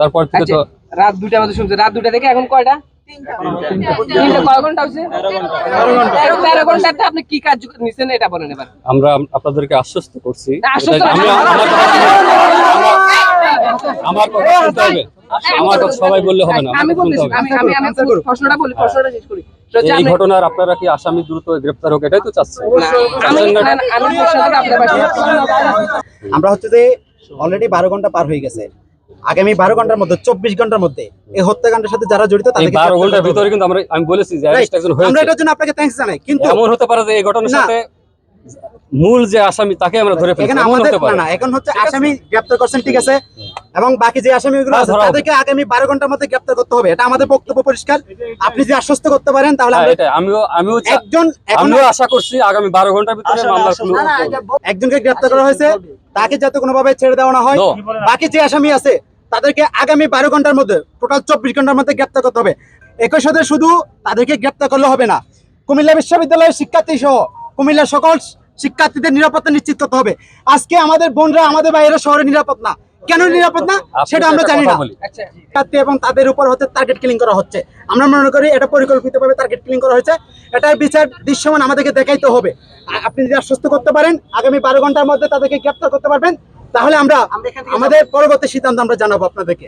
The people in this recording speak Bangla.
তারপর থেকে আচ্ছা তো রাত দুটা বাজে শুনছে। রাত দুটা থেকে এখন কয়টা? তিনটা। কয় ঘণ্টা? হচ্ছে তেরো তেরো ঘন্টাতে আপনি কি কাজ নিছেন এটা বলেন এবার। আমরা আপনাদেরকে আশ্বস্ত করছি। আমার কথা- শুনতে হবে। আমার কথা সবাই বললে হবে না। প্রশ্নটা বলি প্রশ্নটা শেষ করি। এই ঘটনার আপনারা কি আসামি দ্রুত গ্রেপ্তার হোক? এটাই তো চাচ্ছেন আমরা হচ্ছে যে অলরেডি বারো ঘণ্টা পার হয়ে গেছে। আগামী বারো ঘণ্টার মধ্যে চব্বিশ ঘণ্টার মধ্যে এই হত্যাকাণ্ডের সাথে যারা জড়িত বারো ঘণ্টার ভিতরে কিন্তু আমরা আমি বলেছি যে আমরা এটার জন্য আপনাকে থ্যাঙ্কস জানাই কিন্তু এমন হতে পারে যে এই ঘটনার সাথে মূল যে আসামি তাকে আমরা ধরে এখানে আমাদের না এখন হচ্ছে আসামি গ্রেপ্তার করছেন ঠিক আছে। এবং বাকি যে আসামিগুলো আছে। তাদেরকে আগামী বারো ঘণ্টার মধ্যে গ্রেপ্তার করতে হবে। এটা আমাদের বক্তব্য পরিষ্কার। আপনি যে আশ্বস্ত করতে পারেন তাহলে হ্যাঁ, আমরা আমিও আমিও একজন এখন আমিও আশা করছি আগামী বারো ঘণ্টার ভিতরে মামলা একজনকে গ্রেপ্তার করা হয়েছে। তাকে যাতে কোনোভাবে ছেড়ে দেওয়া না হয়। বাকি যে আসামি আছে তাদেরকে আগামী বারো ঘণ্টার মধ্যে টোটাল চব্বিশ ঘণ্টার মধ্যে গ্রেপ্তার করতে হবে। একই সাথে শুধু তাদেরকে গ্রেপ্তার করলে হবে না কুমিল্লা বিশ্ববিদ্যালয়ের শিক্ষার্থী সহ কুমিল্লার সকল শিক্ষার্থীদের নিরাপত্তা নিশ্চিত করতে হবে। আজকে আমাদের বোনরা আমাদের বাইরে শহরে নিরাপদ না। কেন নিরাপদ না? সেটা আমরা জানি না। আচ্ছা। শিক্ষার্থী এবং তাদের উপর হচ্ছে টার্গেট কিলিং করা হচ্ছে। আমরা মনে করি এটা পরিকল্পিতভাবে টার্গেট কিলিং করা হয়েছে। এটার বিচার দৃশ্যমান আমাদেরকে দেখাইতে হবে। আপনি যদি আশ্বস্ত করতে পারেন আগামী বারো ঘণ্টার মধ্যে তাদেরকে গ্রেপ্তার করতে পারবেন তাহলে আমরা আমাদের পরবর্তী সিদ্ধান্ত আমরা জানাব আপনাদেরকে।